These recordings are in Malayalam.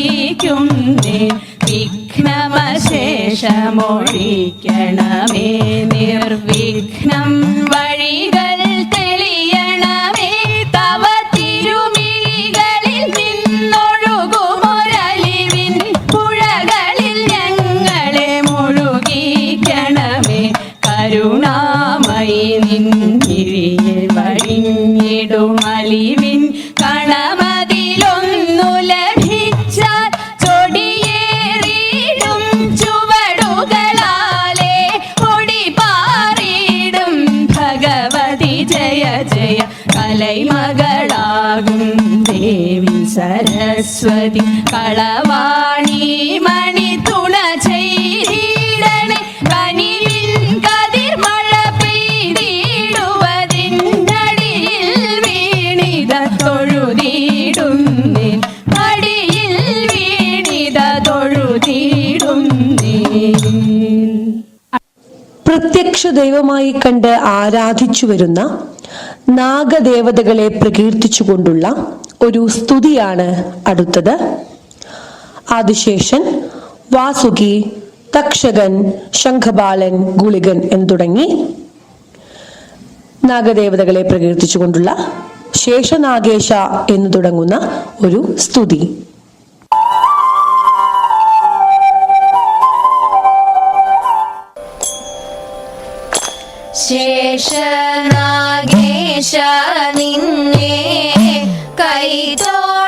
പ്രാർത്ഥിക്കുന്നേ വിഘ്നമശേഷമൊഴിക്കണമേ നിർവിഘ്നം സരസ്വതി കളവാണി മണി തുണ ചെയ്തിടണേ. കനിവിൻ കതിർമഴ പെയ്തിടുവതിനടിയിൽ വീണിത തൊഴുതിടുന്നേ അടിയിൽ വീണിത തൊഴുതിടുന്നേ പ്രത്യക്ഷ ദൈവമായി കണ്ട് ആരാധിച്ചു വരുന്ന നാഗദേവതകളെ പ്രകീർത്തിച്ചുകൊണ്ടുള്ള ഒരു സ്തുതിയാണ് അടുത്തത്. ആദിശേഷൻ വാസുകി തക്ഷകൻ ശംഖബാലൻ ഗുളികൻ എന്ന് തുടങ്ങി നാഗദേവതകളെ പ്രകീർത്തിച്ചുകൊണ്ടുള്ള ശേഷനാഗേശ എന്ന് തുടങ്ങുന്ന ഒരു സ്തുതി. ശേഷനാഗേശ നിന്നെ ไก่โจร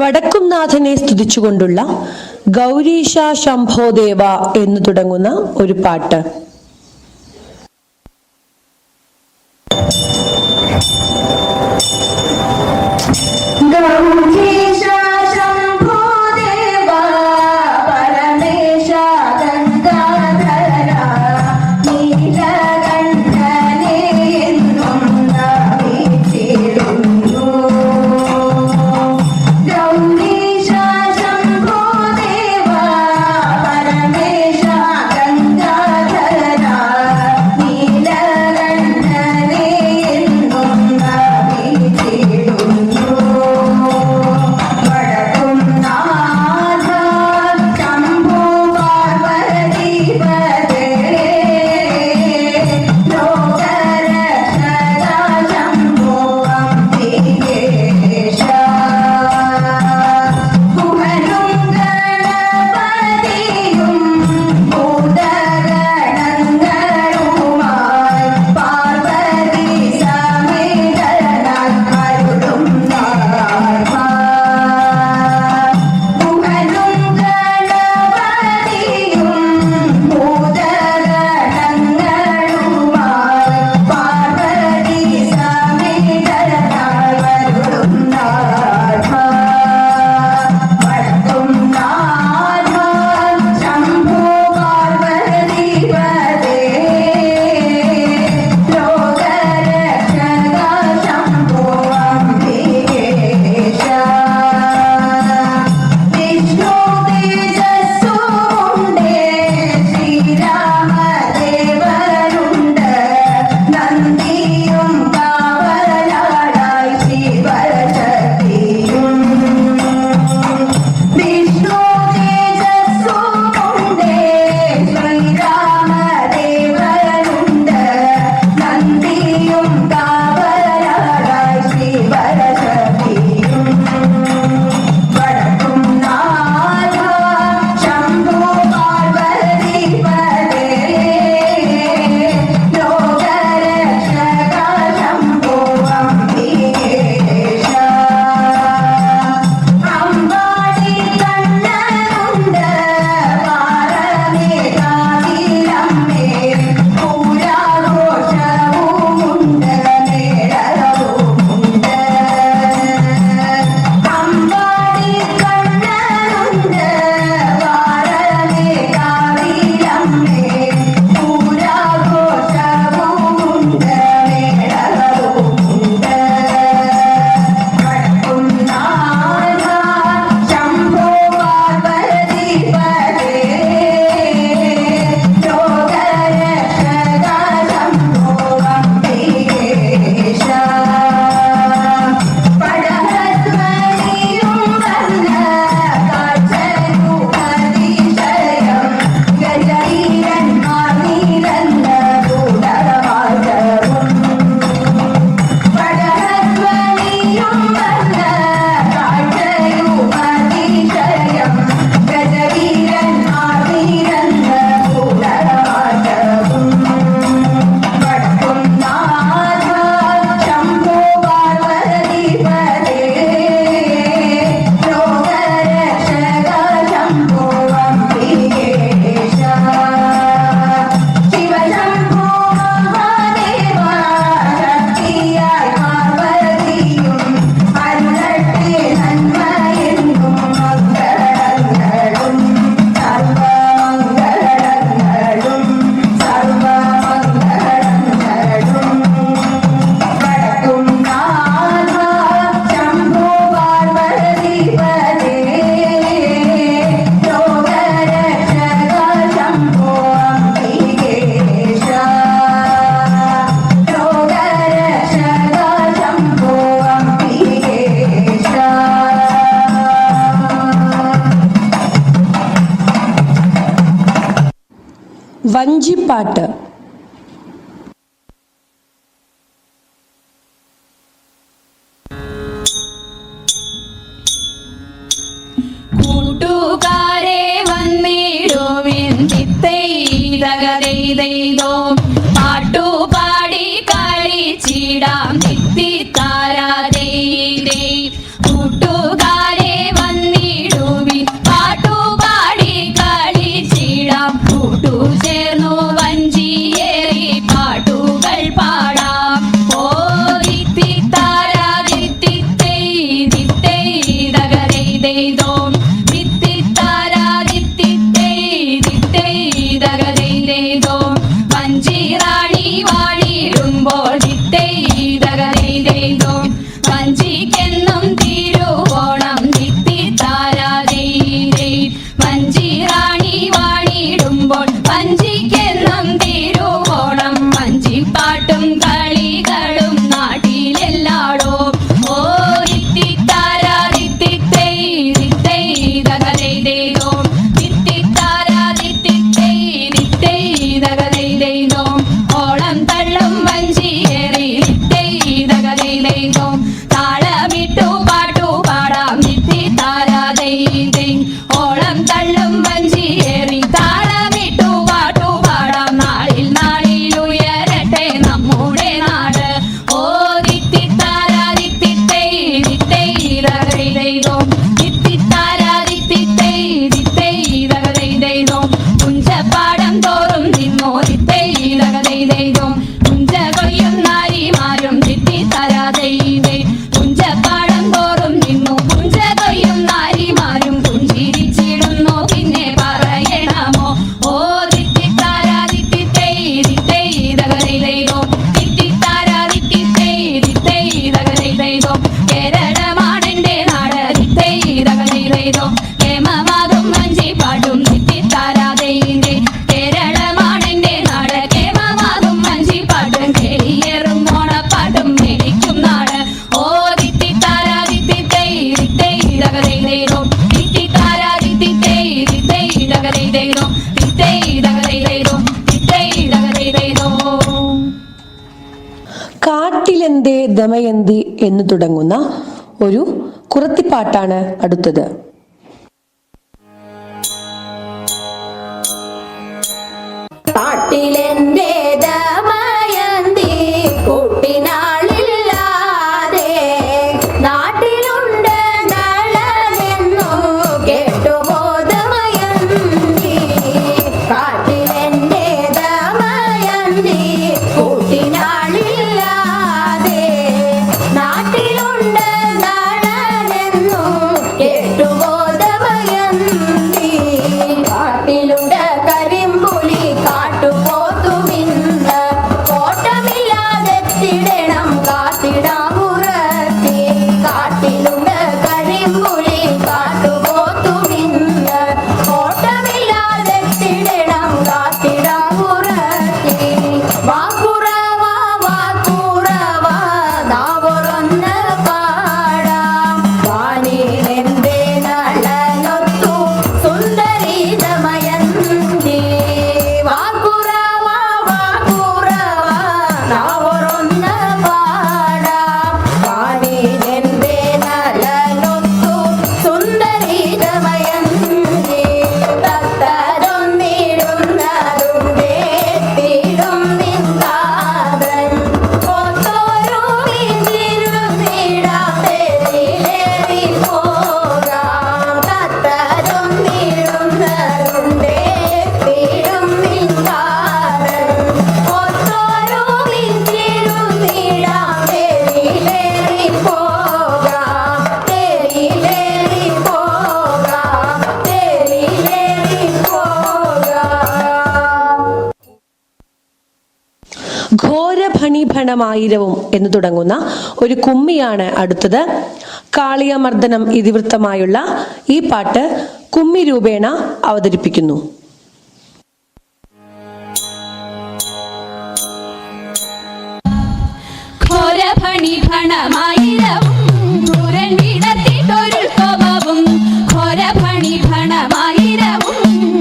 വടക്കുംനാഥനെ സ്തുതിച്ചുകൊണ്ടുള്ള ഗൗരീഷ ശംഭോദേവ എന്നു തുടങ്ങുന്ന ഒരു പാട്ട്. പാട്ട്. കൂട്ടുകാരെ വന്നിടുവിൻ തകതെയ്തോ പാട്ടുപാടി കളിച്ചിടാം ദമയന്തി എന്ന് തുടങ്ങുന്ന ഒരു കുറത്തിപ്പാട്ടാണ് അടുത്തത്. കാട്ടിലെന്റെ ഘോരഭണിഭണമായിരവും എന്ന് തുടങ്ങുന്ന ഒരു കുമ്മിയാണ് അടുത്തത്. കാളിയമർദ്ദനം ഇതിവൃത്തമായുള്ള ഈ പാട്ട് കുമ്മി രൂപേണ അവതരിപ്പിക്കുന്നു. ഘോരഭണിഭണമായിരവും ക്രൂരൻ വിടത്തിട്ടൊരു കോപവും. ഘോരഭണിഭണമായിരവും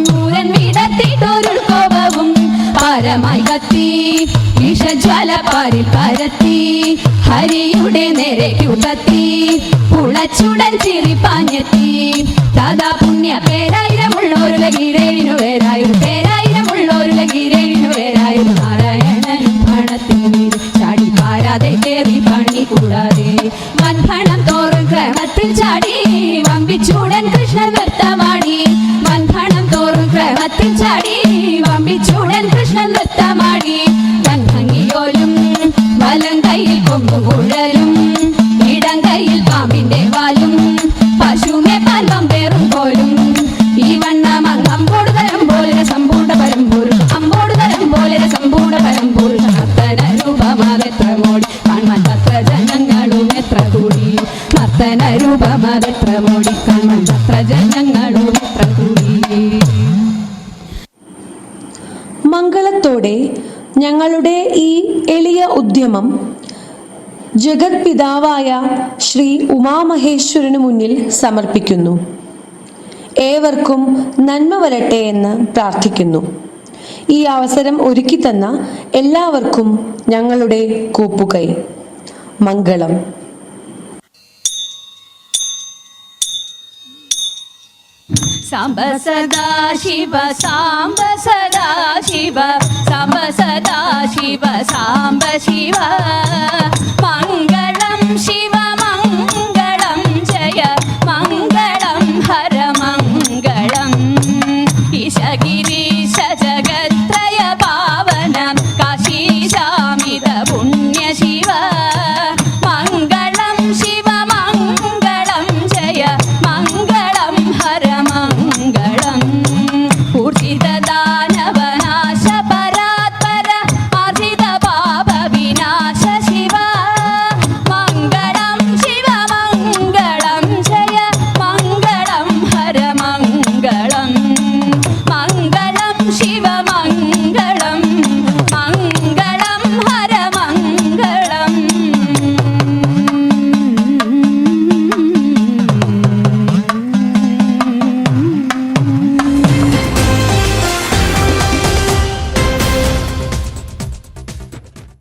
ക്രൂരൻ വിടത്തിട്ടൊരു കോപവും. പരമായി കത്തി വിഷജ്വല പാരിൽ പരത്തി ഹരിയുടെ നേരെക്കുതത്തി പുളച്ചുടൻ ചിരിപ്പാഞ്ഞെത്തി ദാദാ പുണ്യ പേരായിരമുള്ളൊരു ലഗീരേഴിനു പേരായൊരു പേരായിരമുള്ളൊരു മംഗളത്തോടെ ഞങ്ങളുടെ ഈ എളിയ ഉദ്യമം ജഗത് പിതാവായ ശ്രീ ഉമാമഹേശ്വരന് മുന്നിൽ സമർപ്പിക്കുന്നു. ഏവർക്കും നന്മ വരട്ടെ എന്ന് പ്രാർത്ഥിക്കുന്നു. ഈ അവസരം ഒരുക്കി തന്ന എല്ലാവർക്കും ഞങ്ങളുടെ കൂപ്പുകൈ. മംഗളം. साम्ब सदा शिव साम्ब सदा शिव साम्ब सदा शिव साम्ब शिव। मङ्गलं शिव